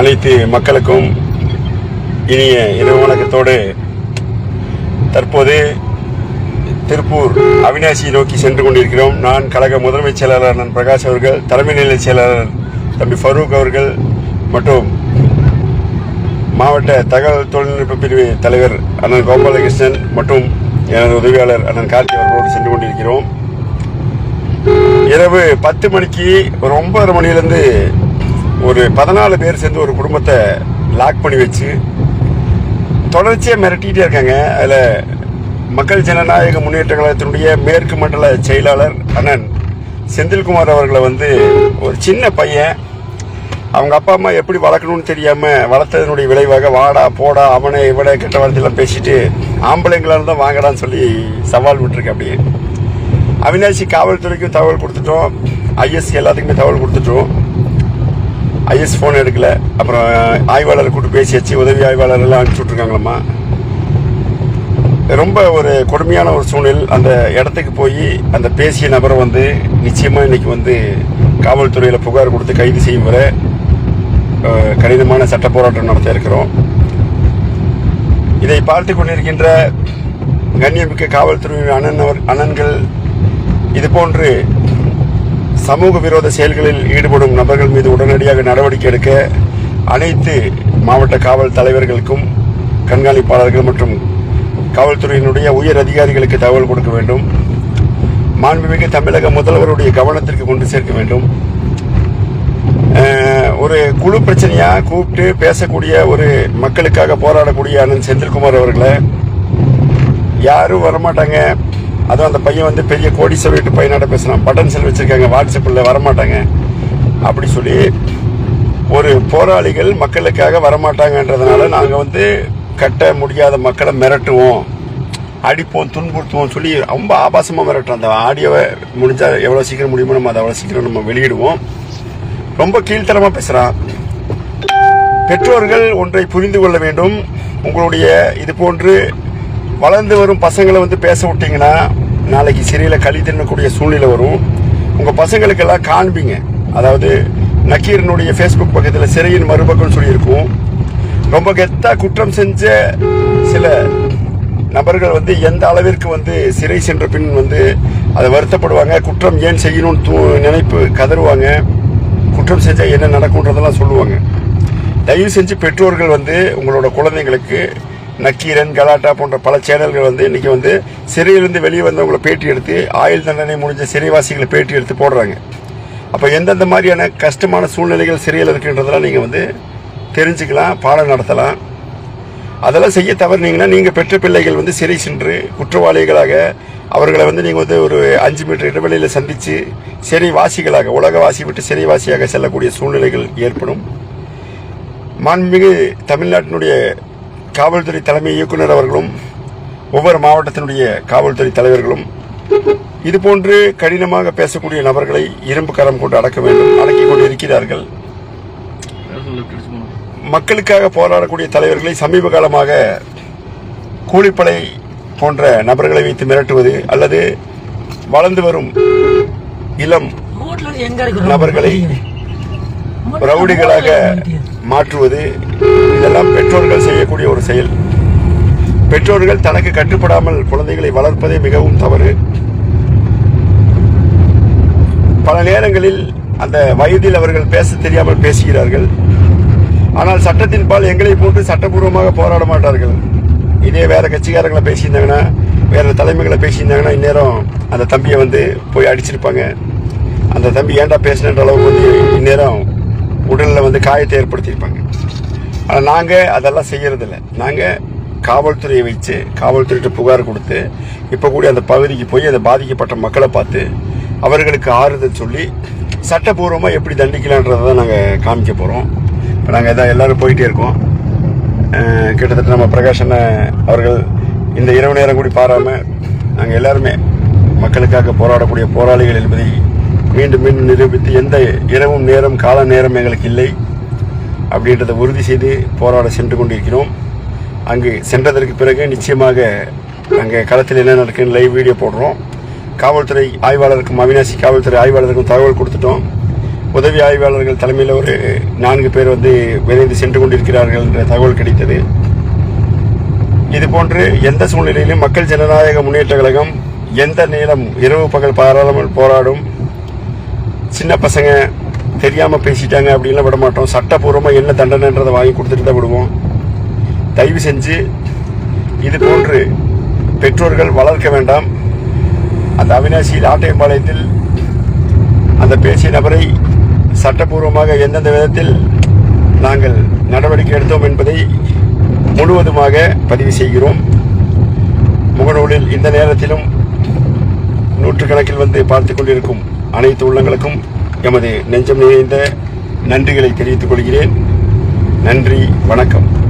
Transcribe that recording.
அனைத்து மக்களுக்கும் இனிய இரவு வணக்கத்தோடு தற்போது திருப்பூர் அவினாசி நோக்கி சென்று கொண்டிருக்கிறோம். நான் கழக முதன்மைச் செயலாளர் அண்ணன் பிரகாஷ் அவர்கள் தலைமை நிலை செயலாளர் தம்பி ஃபரூக் அவர்கள் மற்றும் மாவட்ட தகவல் தொழில்நுட்ப பிரிவு தலைவர் அண்ணன் கோபாலகிருஷ்ணன் மற்றும் எனது உதவியாளர் அண்ணன் கார்த்தி அவர்களோடு சென்று கொண்டிருக்கிறோம். இரவு பத்து மணிக்கு ஒரு ஒன்பதரை மணிலேருந்து ஒரு பதினாலு பேர் சேர்ந்து ஒரு குடும்பத்தை லாக் பண்ணி வச்சு தொடர்ச்சியாக மிரட்டிகிட்டே இருக்காங்க. அதில் மக்கள் ஜனநாயக முன்னேற்ற கழகத்தினுடைய மேற்கு மண்டல செயலாளர் அண்ணன் செந்தில்குமார் அவர்களை வந்து ஒரு சின்ன பையன் அவங்க அப்பா அம்மா எப்படி வளர்க்கணும்னு தெரியாமல் வளர்த்ததனுடைய விளைவாக வாடா போடா அவனை இவனை கெட்ட வார்த்தையெல்லாம் பேசிட்டு ஆம்பளைங்களா இருந்தால் வாங்கடான்னு சொல்லி சவால் விட்டுருக்கு அப்படியே. அவினாசி காவல்துறைக்கும் தகவல் கொடுத்துட்டோம். ஐஎஸ் எல்லாத்துக்குமே தகவல் கொடுத்துட்டோம். ஐஎஸ் ஃபோன் எடுக்கல. அப்புறம் ஆய்வாளரை கூப்பிட்டு பேசியாச்சு. உதவி ஆய்வாளர் எல்லாம் அனுப்பிச்சி விட்ருக்காங்களம்மா ரொம்ப ஒரு கொடுமையான ஒரு சூழ்நிலை. அந்த இடத்துக்கு போய் அந்த பேசிய நபரை வந்து நிச்சயமாக இன்றைக்கி வந்து காவல்துறையில் புகார் கொடுத்து கைது செய்யும் வரை கடினமான சட்ட போராட்டம் நடத்த இருக்கிறோம். இதை பார்த்து கொண்டிருக்கின்ற கண்ணியமிக்க காவல்துறை அண்ணன் அவர் அண்ணன்கள் இது போன்று சமூக விரோத செயல்களில் ஈடுபடும் நபர்கள் மீது உடனடியாக நடவடிக்கை எடுக்க அனைத்து மாவட்ட காவல் தலைவர்களுக்கும் கண்காணிப்பாளர்கள் மற்றும் காவல்துறையினுடைய உயர் அதிகாரிகளுக்கு தகவல் கொடுக்க வேண்டும். மாண்புமிகு தமிழக முதல்வருடைய கவனத்திற்கு கொண்டு சேர்க்க வேண்டும். ஒரு குழு பிரச்சனையா கூப்பிட்டு பேசக்கூடிய ஒரு மக்களுக்காக போராடக்கூடிய அண்ணன் செந்தில்குமார் அவர்களை யாரும் வரமாட்டாங்க. அதுவும் அந்த பையன் வந்து பெரிய கோடீஸ்வரர் வீட்டு பையனாட்ட பேசுகிறான் பட்டன் செல் வச்சுருக்காங்க. வாட்ஸ்அப்பில் வரமாட்டாங்க. அப்படி சொல்லி ஒரு போராளிகள் மக்களுக்காக வரமாட்டாங்கன்றதுனால நாங்கள் வந்து கட்ட முடியாத மக்களை மிரட்டுவோம். அடிப்போம் துன்புறுத்துவோம் சொல்லி ரொம்ப ஆபாசமாக மிரட்டுறோம். அந்த ஆடியோவை முடிஞ்சால் எவ்வளோ சீக்கிரம் முடியுமோ நம்ம அதை அவ்வளோ சீக்கிரம் நம்ம வெளியிடுவோம். ரொம்ப கீழ்த்தரமாக பேசுகிறான் பெற்றோர்கள் ஒன்றை புரிந்து கொள்ள வேண்டும். உங்களுடைய இது போன்று வளர்ந்து வரும் பசங்களை வந்து பேச விட்டீங்கன்னா நாளைக்கு சிறையில் களி தின்னக்கூடிய சூழ்நிலை வரும். உங்கள் பசங்களுக்கெல்லாம் காண்பீங்க. அதாவது நக்கீரனுடைய ஃபேஸ்புக் பக்கத்தில் சிறையின் மறுபக்கம்னு சொல்லியிருக்கும். ரொம்ப கெத்தாக குற்றம் செஞ்ச சில நபர்கள் வந்து எந்த அளவிற்கு வந்து சிறை சென்ற பின் வந்து அதை வருத்தப்படுவாங்க குற்றம் ஏன் செய்யணும்னு தூ- நினைப்பு கதறுவாங்க குற்றம் செஞ்சால் என்ன நடக்கும்ன்றதெல்லாம் சொல்லுவாங்க. தயவு செஞ்சு பெற்றோர்கள் வந்து உங்களோட குழந்தைங்களுக்கு நக்கீரன் கலாட்டா போன்ற பல சேனல்கள் வந்து இன்றைக்கி வந்து சிறையிலிருந்து வெளியே வந்தவங்களை பேட்டி எடுத்து ஆயுள் தண்டனை முடிஞ்ச சிறைவாசிகளை பேட்டி எடுத்து போடுறாங்க. அப்போ எந்தெந்த மாதிரியான கஷ்டமான சூழ்நிலைகள் சிறையில் இருக்குன்றதெல்லாம் நீங்கள் வந்து தெரிஞ்சுக்கலாம் பாடம் நடத்தலாம். அதெல்லாம் செய்ய தவறுனீங்கன்னா நீங்கள் பெற்ற பிள்ளைகள் வந்து சிறை சென்று குற்றவாளிகளாக அவர்களை வந்து நீங்கள் வந்து ஒரு அஞ்சு மீட்டர் இடைவெளியில் சந்தித்து சிறைவாசிகளாக உலகவாசி விட்டு சிறைவாசியாக செல்லக்கூடிய சூழ்நிலைகள் ஏற்படும். மாண்புமிகு தமிழ்நாட்டினுடைய காவல்துறை தலைமை இயக்குனர் அவர்களும் ஒவ்வொரு மாவட்டத்தினுடைய காவல்துறை தலைவர்களும் இதுபோன்று கடினமாக பேசக்கூடிய நபர்களை இரும்பு கரம் கொண்டு அடக்க வேண்டும் அடக்கிக் கொண்டு இருக்கிறார்கள். மக்களுக்காக போராடக்கூடிய தலைவர்களை சமீப காலமாக கூலிப்படை போன்ற நபர்களை வைத்து மிரட்டுவது அல்லது வளர்ந்து வரும் இளம் நபர்களை ரவுடிகளாக மாற்றுவது இதெல்லாம் பெற்றோர்கள் செய்யக்கூடிய ஒரு செயல். பெற்றோர்கள் தனக்கு கட்டுப்படாமல் குழந்தைகளை வளர்ப்பதே மிகவும் தவறு. பல நேரங்களில் அந்த வயதில் அவர்கள் பேச தெரியாமல் பேசுகிறார்கள். ஆனால் சட்டத்தின் பால் எங்களை போட்டு சட்டபூர்வமாக போராட மாட்டார்கள். இதே வேற கட்சிக்காரங்களை பேசியிருந்தாங்கன்னா வேற தலைமைகளை பேசியிருந்தாங்கன்னா இந்நேரம் அந்த தம்பியை வந்து போய் அடிச்சிருப்பாங்க. அந்த தம்பி ஏன்டா பேசினன்ற அளவுக்கு வந்து இந்நேரம் உடலில் வந்து காயத்தை ஏற்படுத்தியிருப்பாங்க. ஆனால் நாங்கள் அதெல்லாம் செய்யறதில்ல. நாங்கள் காவல்துறையை வச்சு காவல்துறையிட்ட புகார் கொடுத்து இப்போ கூட அந்த பகுதிக்கு போய் அந்த பாதிக்கப்பட்ட மக்களை பார்த்து அவர்களுக்கு ஆறுதல் சொல்லி சட்டப்பூர்வமாக எப்படி தண்டிக்கலான்றதை தான் நாங்கள் காமிக்க போகிறோம் இப்போ நாங்கள் இதான் எல்லோரும் போயிட்டே இருக்கோம். கிட்டத்தட்ட நம்ம பிரகாஷனை அவர்கள் இந்த இரவு நேரம் கூடி பாராமல் நாங்கள் எல்லாருமே மக்களுக்காக போராடக்கூடிய போராளிகள் என்பதை மீண்டும் மீண்டும் நிரூபித்து எந்த இரவும் நேரம் கால நேரம் எங்களுக்கு இல்லை. அப்படின்றத உறுதி செய்து போராட சென்று கொண்டிருக்கிறோம். அங்கு சென்றதற்கு பிறகு நிச்சயமாக அங்கே களத்தில் என்ன நடக்குன்னு லைவ் வீடியோ போடுறோம். காவல்துறை ஆய்வாளருக்கும் அவினாசி காவல்துறை ஆய்வாளருக்கும் தகவல் கொடுத்துட்டோம். உதவி ஆய்வாளர்கள் தலைமையில் ஒரு நான்கு பேர் வந்து விரைந்து சென்று கொண்டிருக்கிறார்கள் என்ற தகவல் கிடைத்தது. இது போன்று எந்த சூழ்நிலையிலும் மக்கள் ஜனநாயக முன்னேற்ற கழகம் எந்த நேரம் இரவு பகல் பாராளாமல் போராடும் சின்ன பசங்க தெரியாமல் பேசிட்டாங்க அப்படின்லாம் விட மாட்டோம். சட்டப்பூர்வமாக என்ன தண்டனைன்றதை வாங்கி கொடுத்துட்டு தான் விடுவோம். தயவு செஞ்சு இது போன்று பெற்றோர்கள் வளர்க்க வேண்டாம். அந்த அவினாசியில் ஆட்டையம்பாளையத்தில் அந்த பேசிய நபரை சட்டப்பூர்வமாக எந்தெந்த விதத்தில் நாங்கள் நடவடிக்கை எடுத்தோம் என்பதை முழுவதுமாக பதிவு செய்கிறோம். முகநூலில் இந்த நேரத்திலும் நூற்றுக்கணக்கில் வந்து பார்த்து கொண்டிருக்கும் அனைத்து உள்ளங்களுக்கும் எமது நெஞ்சம் நிறைந்த நன்றிகளை தெரிவித்துக் கொள்கிறேன். நன்றி வணக்கம்.